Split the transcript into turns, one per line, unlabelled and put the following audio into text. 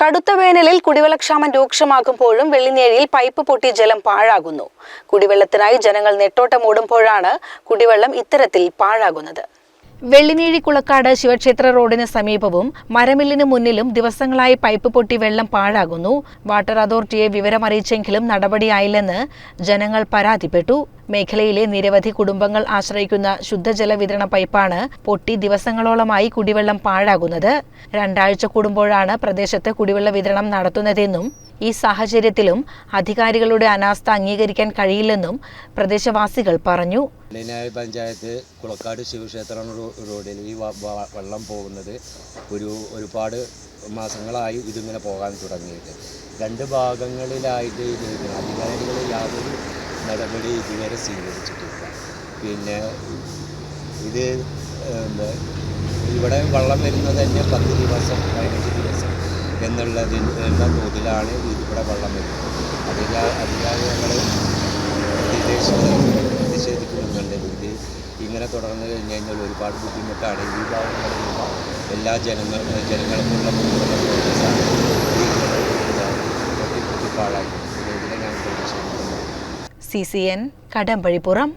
കടുത്ത വേനലിൽ കുടിവെള്ളക്ഷാമം രൂക്ഷമാകുമ്പോഴും വെള്ളിനേഴിയിൽ പൈപ്പ് പൊട്ടി ജലം പാഴാകുന്നു. കുടിവെള്ളത്തിനായി ജനങ്ങൾ നെട്ടോട്ടമോടുമ്പോഴാണ് കുടിവെള്ളം ഇത്തരത്തിൽ പാഴാകുന്നത്. വെള്ളിനേഴി കുളക്കാട് ശിവക്ഷേത്ര റോഡിന് സമീപവും മരമില്ലിന് മുന്നിലും ദിവസങ്ങളായി പൈപ്പ് പൊട്ടി വെള്ളം പാഴാകുന്നു. വാട്ടർ അതോറിറ്റിയെ വിവരമറിയിച്ചെങ്കിലും നടപടിയായില്ലെന്ന് ജനങ്ങൾ പരാതിപ്പെട്ടു. മേഖലയിലെ നിരവധി കുടുംബങ്ങൾ ആശ്രയിക്കുന്ന ശുദ്ധജല വിതരണ പൈപ്പാണ് പൊട്ടി ദിവസങ്ങളോളമായി കുടിവെള്ളം പാഴാകുന്നത്. രണ്ടാഴ്ച കൂടുമ്പോഴാണ് പ്രദേശത്ത് കുടിവെള്ള വിതരണം നടത്തുന്നതെന്നും ഈ സാഹചര്യത്തിലും അധികാരികളുടെ അനാസ്ഥ അംഗീകരിക്കാൻ കഴിയില്ലെന്നും പ്രദേശവാസികൾ പറഞ്ഞു.
പഞ്ചായത്ത് കുളക്കാട് ശിവക്ഷേത്രം റോഡിൽ ഈ വെള്ളം പോകുന്നത്. ഒരു ഒരുപാട് മാസങ്ങളായി ഇതിങ്ങനെ പോകാൻ തുടങ്ങിയിട്ട്. രണ്ട് ഭാഗങ്ങളിലായിട്ട് ഇത് അധികാരികൾ യാതൊരു നടപടി ഇതുവരെ സ്വീകരിച്ചിട്ടില്ല. പിന്നെ ഇത് ഇവിടെ വെള്ളം വരുന്നത് തന്നെ പത്ത് ദിവസം പതിനഞ്ച് ദിവസം എന്നുള്ളതിൽ എന്ന തോതിലാണ് ഇവിടെ വെള്ളം വരുന്നത്. അതിലാ അതിലായി ഞങ്ങൾ പ്രതിഷേധിക്കുന്നുണ്ട്. ഇത് ഇങ്ങനെ തുടർന്ന് കഴിഞ്ഞ് കഴിഞ്ഞാൽ ഒരുപാട് ബുദ്ധിമുട്ടാണ്. ഈ ഭാഗങ്ങളിലുള്ള എല്ലാ ജനങ്ങൾ ജനങ്ങൾക്കുള്ള പ്രതിഷേധിക്കുന്നു.
C C N Kadampazhipuram.